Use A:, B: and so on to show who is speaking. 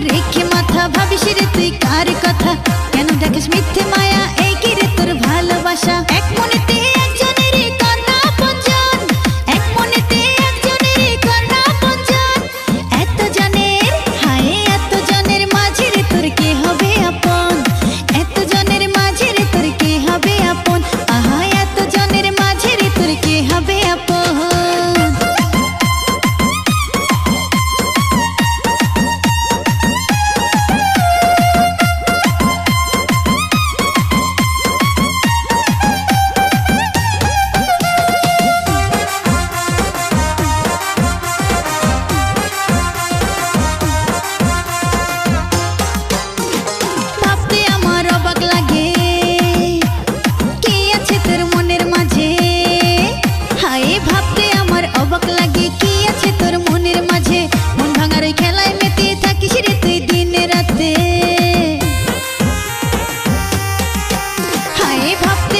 A: রেখে মাথা ভাবিস রে তুই কার কথা? কেন দেখিস মিথ্যে hip hop.